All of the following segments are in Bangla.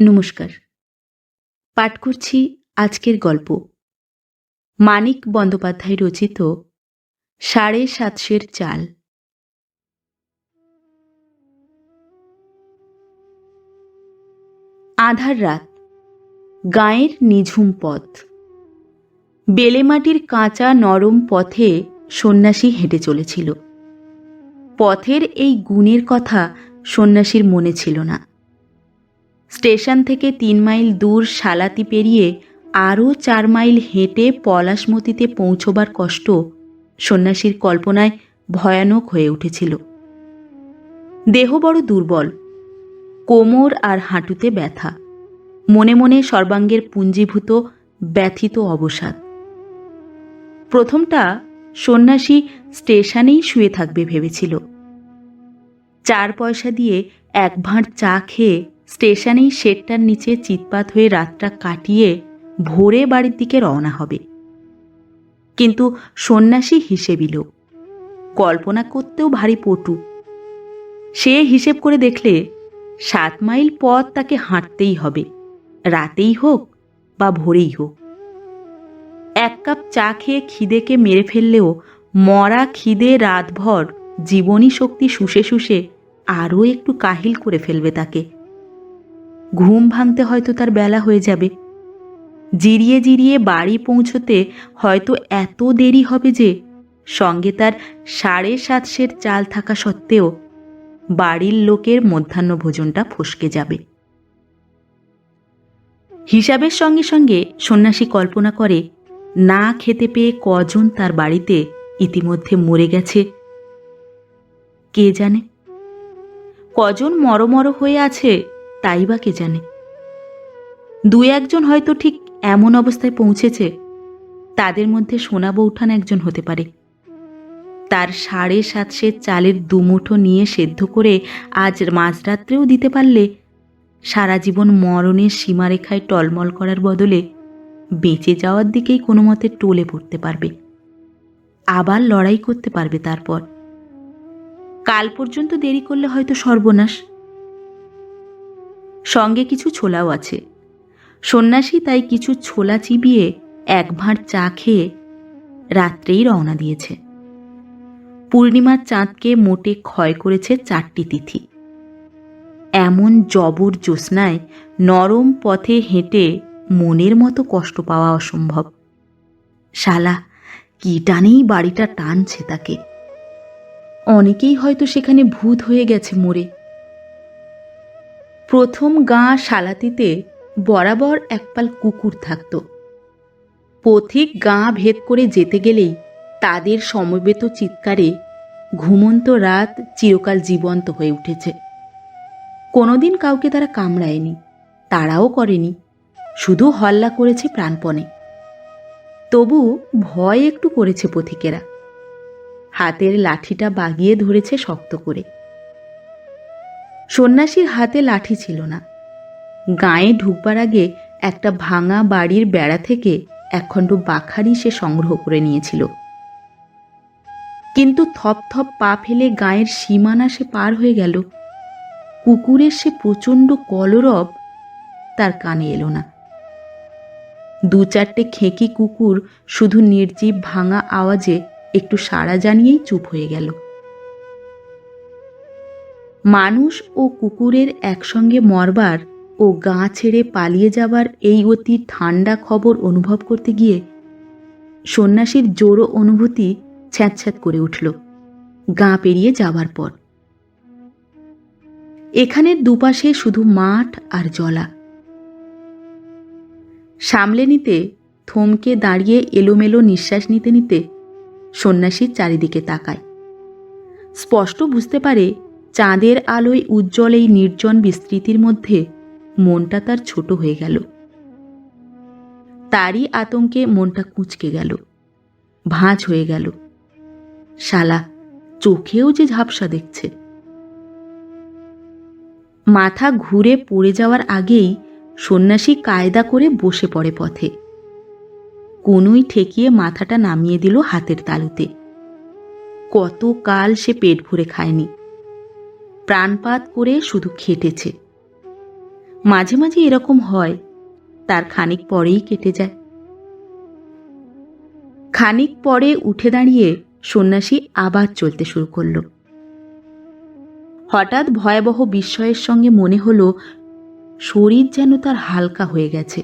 নমস্কার। পাঠ করছি আজকের গল্প। মানিক বন্দ্যোপাধ্যায় রচিত সাড়ে সাতশের চাল। আধার রাত, গায়ের নিঝুম পথ। বেলেমাটির কাঁচা নরম পথে সন্ন্যাসী হেঁটে চলেছিল। পথের এই গুণের কথা সন্ন্যাসীর মনে ছিল না। স্টেশন থেকে তিন মাইল দূর সালাতি পেরিয়ে আরও চার মাইল হেঁটে পলাশমতিতে পৌঁছবার কষ্ট সন্ন্যাসীর কল্পনায় ভয়ানক হয়ে উঠেছিল। দেহ বড় দুর্বল, কোমর আর হাঁটুতে ব্যথা, মনে মনে সর্বাঙ্গের পুঞ্জীভূত, ব্যথিত অবসাদ। প্রথমটা সন্ন্যাসী স্টেশনেই শুয়ে থাকবে ভেবেছিল। চার পয়সা দিয়ে এক ভাঁড় চা খেয়ে স্টেশনেই শেডটার নিচে চিৎপাত হয়ে রাতটা কাটিয়ে ভোরে বাড়ির দিকে রওনা হবে। কিন্তু সন্ন্যাসী হিসেবই লোক, কল্পনা করতেও ভারী পটু। সে হিসেব করে দেখলে সাত মাইল পথ তাকে হাঁটতেই হবে, রাতেই হোক বা ভোরেই হোক। এক কাপ চা খেয়ে খিদেকে মেরে ফেললেও মরা খিদে রাতভর জীবনী শক্তি শুষে শুষে আরও একটু কাহিল করে ফেলবে তাকে। ঘুম ভাঙতে হয়তো তার বেলা হয়ে যাবে। জিরিয়ে জিরিয়ে বাড়ি পৌঁছতে হয়তো এত দেরি হবে যে, সঙ্গে তার সাড়ে সাতশের চাল থাকা সত্ত্বেও বাড়ির লোকের মধ্যাহ্ন ভোজনটা ফসকে যাবে। হিসাবের সঙ্গে সঙ্গে সন্ন্যাসী কল্পনা করে, না খেতে পেয়ে কজন তার বাড়িতে ইতিমধ্যে মরে গেছে? কে জানে? কজন মরমর হয়ে আছে তাই বা কে জানে? দু একজন হয়তো ঠিক এমন অবস্থায় পৌঁছেছে, তাদের মধ্যে সোনা বৌঠান একজন হতে পারে। তার সাড়ে সাতশে চালের দুমুঠো নিয়ে সেদ্ধ করে আজ মাঝরাত্রেও দিতে পারলে সারা জীবন মরণের সীমারেখায় টলমল করার বদলে বেঁচে যাওয়ার দিকেই কোনো মতে টলে পড়তে পারবে। আবার লড়াই করতে পারবে তারপর। কাল পর্যন্ত দেরি করলে হয়তো সর্বনাশ। সঙ্গে কিছু ছোলাও আছে। সন্ন্যাসী তাই কিছু ছোলা চিবিয়ে এক ভাঁড় চা খেয়ে রাত্রেই রওনা দিয়েছে। পূর্ণিমার চাঁদকে মোটে ক্ষয় করেছে চারটি তিথি। এমন জবর জ্যোৎস্নায় নরম পথে হেঁটে মনের মতো কষ্ট পাওয়া অসম্ভব। শালা, কি টানেই বাড়িটা টানছে তাকে? অনেকেই হয়তো সেখানে ভূত হয়ে গেছে মোড়ে। প্রথম গাঁ সালাতিতে বরাবর একপাল কুকুর থাকত। পথিক গাঁ ভেদ করে যেতে গেলেই তাদের সমবেত চিৎকারে ঘুমন্ত রাত চিরকাল জীবন্ত হয়ে উঠেছে। কোনোদিন কাউকে তারা কামড়ায়নি, তারাও করেনি, শুধু হল্লা করেছে প্রাণপণে। তবু ভয় একটু করেছে পথিকেরা। হাতের লাঠিটা বাগিয়ে ধরেছে শক্ত করে। সন্ন্যাসীর হাতে লাঠি ছিল না। গায়ে ঢুকবার আগে একটা ভাঙা বাড়ির বেড়া থেকে একখণ্ড বাখারি সে সংগ্রহ করে নিয়েছিল। কিন্তু থপ থপ পা ফেলে গায়ের সীমানা সে পার হয়ে গেল। কুকুরের সে প্রচণ্ড কলরব তার কানে এলো না। দু চারটে খেঁকি কুকুর শুধু নির্জীব ভাঙা আওয়াজে একটু সাড়া জানিয়েই চুপ হয়ে গেল। মানুষ ও কুকুরের একসঙ্গে মরবার ও গা ছেড়ে পালিয়ে যাবার এই অতি ঠান্ডা খবর অনুভব করতে গিয়ে সন্ন্যাসীর জোরো অনুভূতি ছ্যাঁচ্ছ্যাঁত করে উঠল। গা পেরিয়ে যাবার পর। এখানের দুপাশে শুধু মাঠ আর জলা। সামলে নিতে, থমকে দাঁড়িয়ে এলোমেলো নিঃশ্বাস নিতে নিতে সন্ন্যাসীর চারিদিকে তাকায়। স্পষ্ট বুঝতে পারে চাঁদের আলোয় উজ্জ্বল এই নির্জন বিস্তৃতির মধ্যে মনটা তার ছোট হয়ে গেল। তারই আতঙ্কে মনটা কুঁচকে গেল। ভাঁজ হয়ে গেল। শালা, চোখেও যে ঝাপসা দেখছে। মাথা ঘুরে পড়ে যাওয়ার আগেই সন্ন্যাসী কায়দা করে বসে পড়ে পথে। কোনোই ঠেকিয়ে মাথাটা নামিয়ে দিল হাতের তালুতে। কত কাল সে পেট ভরে খায়নি। প্রাণপাত করে শুধু খেটেছে। মাঝে মাঝে এরকম হয়, তার খানিক পরেই কেটে যায়। খানিক পরে উঠে দাঁড়িয়ে সন্ন্যাসী আবার চলতে শুরু করল। হঠাৎ ভয়াবহ বিস্ময়ের সঙ্গে মনে হলো, শরীর যেন তার হালকা হয়ে গেছে।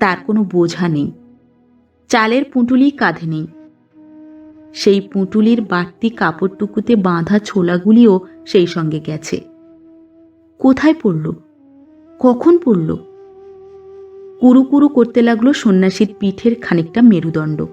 তার কোনো বোঝা নেই। চালের পুঁটুলি কাঁধে নেই। সেই পুঁটুলির বাড়তি কাপড়টুকুতে বাঁধা ছোলাগুলিও সেই সঙ্গে গেছে। কোথায় পড়ল? কখন পড়ল? কুরু কুরু করতে লাগল সন্ন্যাসীর পিঠের খানিকটা মেরুদণ্ড।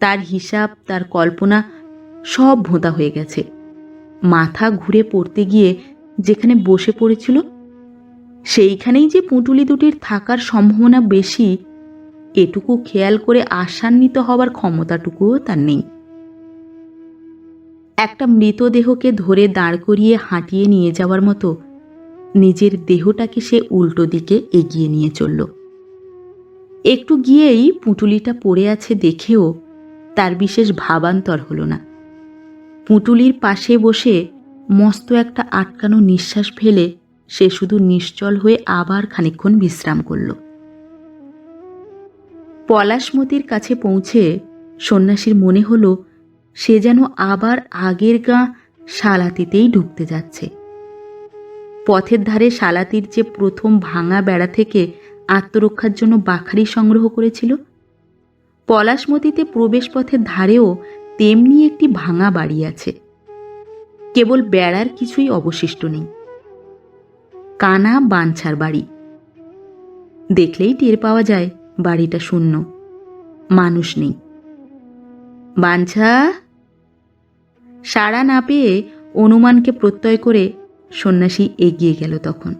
তার হিসাব, তার কল্পনা সব ভোঁতা হয়ে গেছে। মাথা ঘুরে পড়তে গিয়ে যেখানে বসে পড়েছিল, সেইখানেই যে পুঁটুলি দুটির থাকার সম্ভাবনা বেশি, এটুকু খেয়াল করে আশান্বিত হবার ক্ষমতাটুকুও তার নেই। একটা মৃতদেহকে ধরে দাঁড় করিয়ে হাঁটিয়ে নিয়ে যাওয়ার মতো নিজের দেহটাকে সে উল্টো দিকে এগিয়ে নিয়ে চলল। একটু গিয়েই পুঁটুলিটা পড়ে আছে দেখেও তার বিশেষ ভাবান্তর হলো না। পুঁটুলির পাশে বসে মস্ত একটা আটকানো নিঃশ্বাস ফেলে সে শুধু নিশ্চল হয়ে আবার খানিকক্ষণ বিশ্রাম করল। পলাশমতির কাছে পৌঁছে সন্ন্যাসীর মনে হলো সে যেন আবার আগের গা শালাতিতেই ঢুকতে যাচ্ছে। পথের ধারে শালাতির যে প্রথম ভাঙা বেড়া থেকে আত্মরক্ষার জন্য বাখারি সংগ্রহ করেছিল, পলাশমতিতে প্রবেশপথের ধারেও তেমনি একটি ভাঙা বাড়ি আছে। কেবল বেড়ার কিছুই অবশিষ্ট নেই। কানা বাঞ্ছার বাড়ি। দেখলেই টের পাওয়া যায় বাড়িটা শূন্য। মানুষ নেই। বাঞ্ছা? সাড়া না পেয়ে অনুমানকে প্রত্যয় করে সন্ন্যাসী এগিয়ে গেল তখন।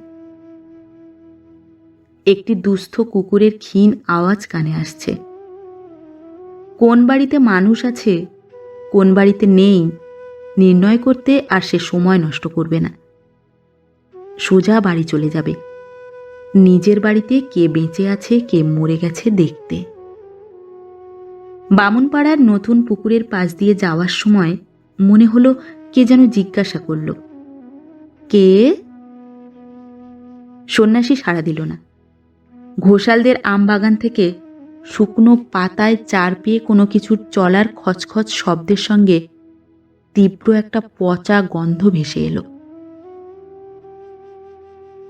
একটি দুস্থ কুকুরের ক্ষীণ আওয়াজ কানে আসছে। কোন বাড়িতে মানুষ আছে, কোন বাড়িতে নেই, নির্ণয় করতে আর সে সময় নষ্ট করবে না। সোজা বাড়ি চলে যাবে। নিজের বাড়িতে কে বেঁচে আছে, কে মরে গেছে দেখতে। বামুনপাড়ার নতুন পুকুরের পাশ দিয়ে যাওয়ার সময় মনে হলো কে যেন জিজ্ঞাসা করল। কে? সন্ন্যাসী সাড়া দিল না। ঘোষালদের আমবাগান থেকে শুকনো পাতায় চার পেয়ে কোনো কিছুর চলার খচখচ শব্দের সঙ্গে তীব্র একটা পচা গন্ধ ভেসে এলো।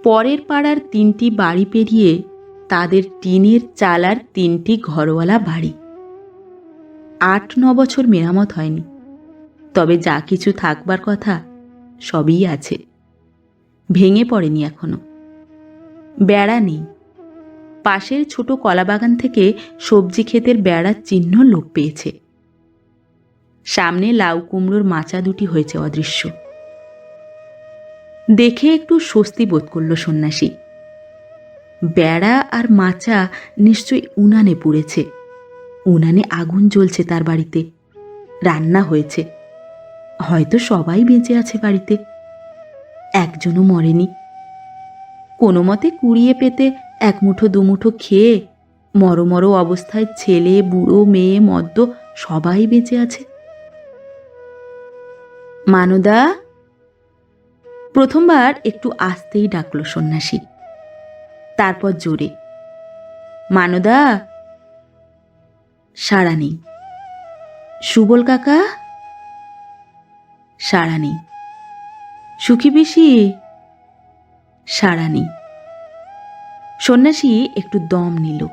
পরের পাড়ার তিনটি বাড়ি পেরিয়ে তাদের টিনের চালার তিনটি ঘরওয়ালা বাড়ি। আট ন বছর মেরামত হয়নি। তবে যা কিছু থাকবার কথা সবই আছে। ভেঙে পড়েনি এখনও। বেড়া নেই। পাশের ছোট কলাবাগান থেকে সবজি ক্ষেতের বেড়ার চিহ্ন লোপ পেয়েছে। সামনে লাউ কুমড়োর মাচা দুটি হয়েছে অদৃশ্য। দেখে একটু স্বস্তি বোধ করল সন্ন্যাসী। বেড়া আর মাচা নিশ্চয়ই উনানে পুড়েছে। উনানে আগুন জ্বলছে তার বাড়িতে। রান্না হয়েছে। হয়তো সবাই বেঁচে আছে বাড়িতে। একজনও মরেনি। কোনো মতে কুড়িয়ে পেতে এক মুঠো দুমুঠো খেয়ে মরমর অবস্থায় ছেলে, বুড়ো, মেয়ে, মদ্য সবাই বেঁচে আছে। মানদা, প্রথমবার একটু আসতেই ডাকলো সন্ন্যাসী। তারপর জোরে, মানদা সাড়া নেই। সুবল কাকা? সাড়া নেই। সুখী পিসি? সাড়া নেই। সন্ন্যাসী একটু দম নিল।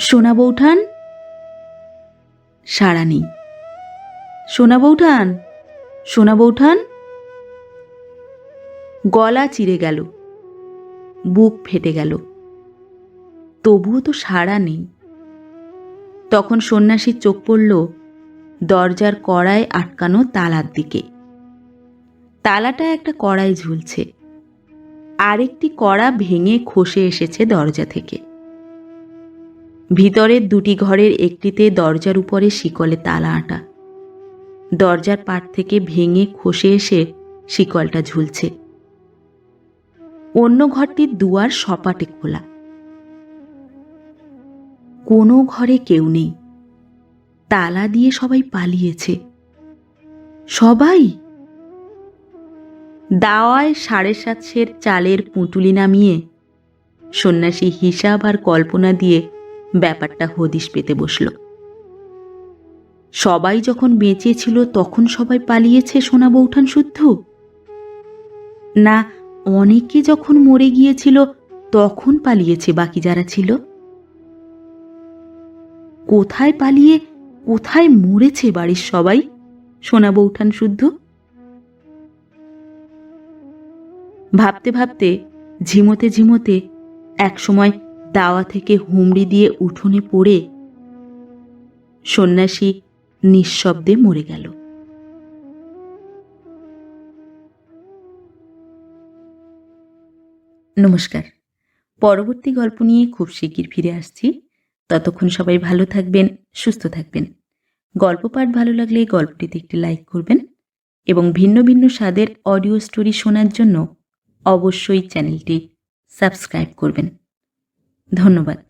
সোনা বৌঠান? সাড়া নেই। সোনা বৌঠান? সোনা বৌঠান? গলা চিরে গেল। বুক ফেটে গেল। তবুও তো সাড়া নেই। তখন সন্ন্যাসীর চোখ পড়ল দরজার কড়ায় আটকানো তালার দিকে। তালাটা একটা কড়াই ঝুলছে। আরেকটি কড়া ভেঙে খসে এসেছে দরজা থেকে। ভিতরের দুটি ঘরের একটিতে দরজার উপরে শিকলে তালা আটা। দরজার পাট থেকে ভেঙে খসে এসে শিকলটা ঝুলছে। অন্য ঘরটির দুয়ার সপাটে খোলা। কোনো ঘরে কেউ নেই। তালা দিয়ে সবাই পালিয়েছে। সবাই? দাওয়ায় সাড়ে সাতশের চালের পুঁটুলি নামিয়ে, সন্ন্যাসী হিসাব আর কল্পনা দিয়ে ব্যাপারটা হদিশ পেতে বসল। সবাই যখন বেঁচে ছিল তখন সবাই পালিয়েছে সোনা বৌঠান শুদ্ধ? না, অনেকে যখন মরে গিয়েছিল তখন পালিয়েছে বাকি যারা ছিল? কোথায় পালিয়ে, কোথায় মরেছে বাড়ির সবাই? সোনা বৌঠান শুদ্ধ। ভাবতে ভাবতে, ঝিমোতে ঝিমোতে, একসময় দাওয়া থেকে হুমড়ি দিয়ে উঠোনে পড়ে সন্ন্যাসী নিঃশব্দে মরে গেল। নমস্কার। পরবর্তী গল্প নিয়ে খুব শিগগির ফিরে আসছি। ততক্ষণ সবাই ভালো থাকবেন, সুস্থ থাকবেন। গল্প পাঠ ভালো লাগলে গল্পটিতে একটি লাইক করবেন এবং ভিন্ন ভিন্ন স্বাদের অডিও স্টোরি শোনার জন্য অবশ্যই চ্যানেলটি সাবস্ক্রাইব করবেন। ধন্যবাদ।